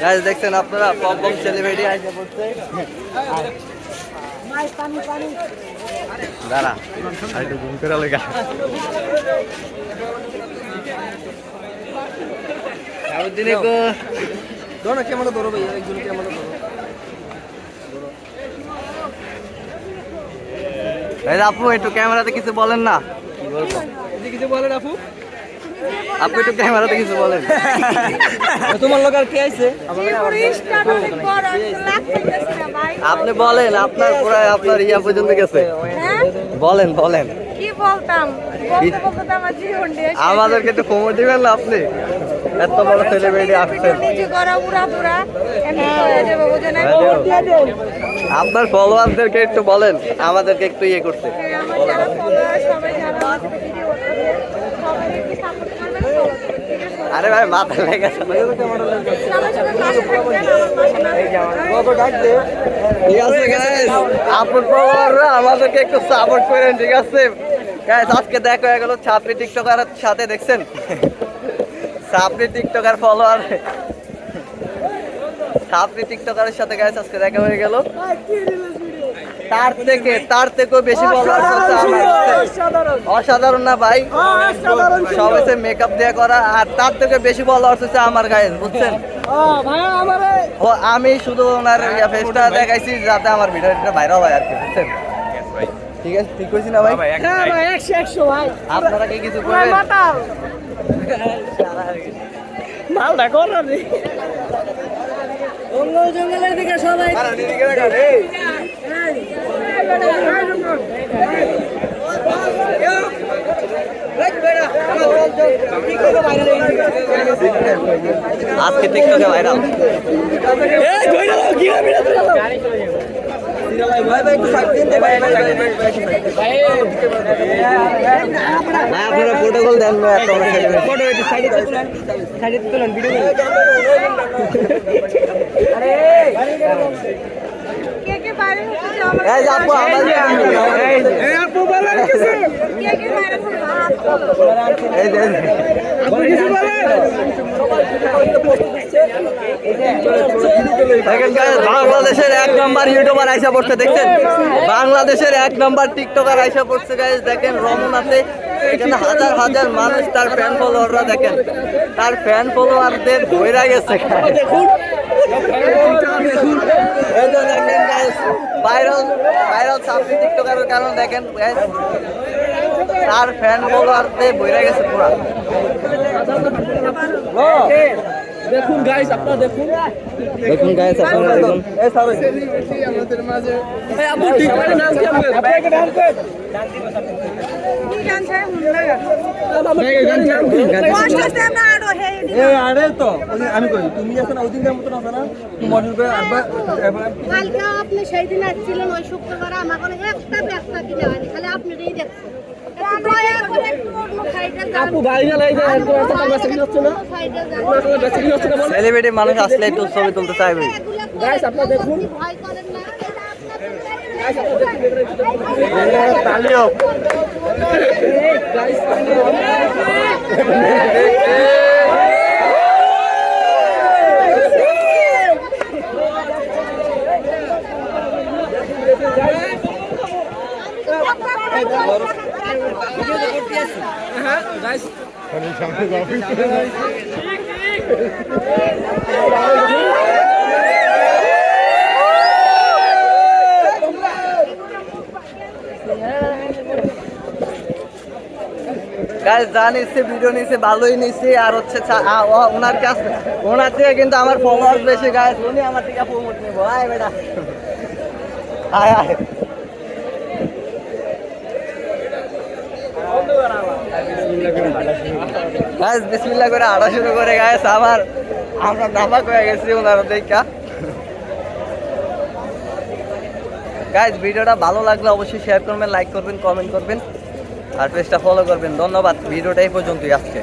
Guys দেখছেন আপনারা pop pop celebrity আইসা পড়ছে দাঁড়া। আর একটু ঘুম করে লেগা। দিনে গো না ক্যামেরা ধরো ভাই? একজন ক্যামেরা ধরো? এই আপু একটু ক্যামেরাতে কিছু বলেন না। এদিকে কিছু বলেন আপু আপু একটু ক্যামেরাতে কিছু বলেন। তোমার লোক আর কে আইছে? আপনি বলেন আপনার পুরো আপনার ইয়া পর্যন্ত গেছে। বলেন বলেন। কি বলতাম? বলতে বলতে তো আমার জীবন আমাদেরকে একটু খবর দিবেন না আপনি? এত বড় সেলিব্রিটি আসছেন। নিচে করা উড়া হয়ে। যাবে বুঝেন আপনার ফলোয়ারদেরকে একটু বলেন আমাদেরকে একটু ইয়ে করতে। আমার যারা follower, সবাই থাকবেন। ভাই ডাক দে ঠিক আছে আমাদেরকে একটু সাপোর্ট করেন ঠিক আছে? গাইস আজকে দেখা হয়ে গেল ছাত্রী টিকটকার সাথে দেখছেন? ছাত্রী টিকটকার ফলোয়ার ছাত্রী টিকটকারের সাথে গাইস আজকে দেখা হয়ে গেল। তার থেকে তার থেকেও বেশি অসাধারণ। না ভাই? সব হচ্ছে মেকআপ দিয়ে করা আর তার থেকে বেশি ফলোয়ার হচ্ছে আমার গায়ে বুঝছেন? ও আমি শুধু ওনার ফেসটা দেখাইছি যাতে আমার ভিডিওটা ভাইরাল হয় আর কি বুঝছেন? ঠিক আছে ঠিক কইছি না ভাই? আপনারা কি কিছু করবেন? মাল দেখো না রে। জঙ্গল জঙ্গলের দিকে সবাই আজকে টিকটকে ভাইরাল। আপনারা প্রোটোকল দেন সাইডে তুলেন ভিডিও বাংলাদেশের এক নাম্বার ইউটিউবার আইসা পড়ছে দেখছেন? বাংলাদেশের এক নাম্বার টিকটকার আইসা পড়ছে গাইজ দেখেন রমনাতে। এখানে হাজার হাজার মানুষ তার ফ্যান ফলোয়াররা দেখেন। তার ফ্যান ফলোয়ারদের ধইরা গেছে দেখুন ভাইরাল ভাইরাল সাবলি টিকটকারের কারণে দেখেন তার ফ্যান বলারতে বইরা গেছে পুরা। দেখুন গাইস আপনারা দেখুন। দেখুন গাইস আপনারা দেখুন। এই সবাই এই আপু টিকটকের নাম কি আপনার আপনি একটা ডান্স করেন কি গান চাই মনে লাগে আপনি গান নাম কি আরও হে এ আরে তো আমি কই তুমি আছে না ওদিন মতন আছে না। তুমি মডেল করে আরবা কালকে আপনি সেই দিন আসছিলেন ওই শুক্রবার আমার কোনো একটা ব্যবসা কিনে হয়নি খালি দেখছেন সেলিব্রিটি মানুষ আসলে একটু ছবি তুলতে চাইবে দেখুন ভয় করেন না গাইস আপনারা দেখুন তালিও গাইস হ্যাঁ গাইস গাইস যা নিচ্ছে ভিডিও নিচ্ছে ভালোই নিচ্ছে আর হচ্ছে ওনার কাছে ওনার থেকে কিন্তু আমার ফলোয়ার বেশি গাইস উনি আমার থেকে প্রমোট নিবো। আয় বেটা। আয় আয়। গাইস বিসমিল্লাহ করে আড়া শুরু করে গাইস আমার আমরা নামাক হয়ে গেছি ওনার দেখা। গাইস ভিডিওটা ভালো লাগলে অবশ্যই শেয়ার করবেন লাইক করবেন কমেন্ট করবেন। আর পেজটা ফলো করবেন। ধন্যবাদ। ভিডিওটা এই পর্যন্তই আজকে।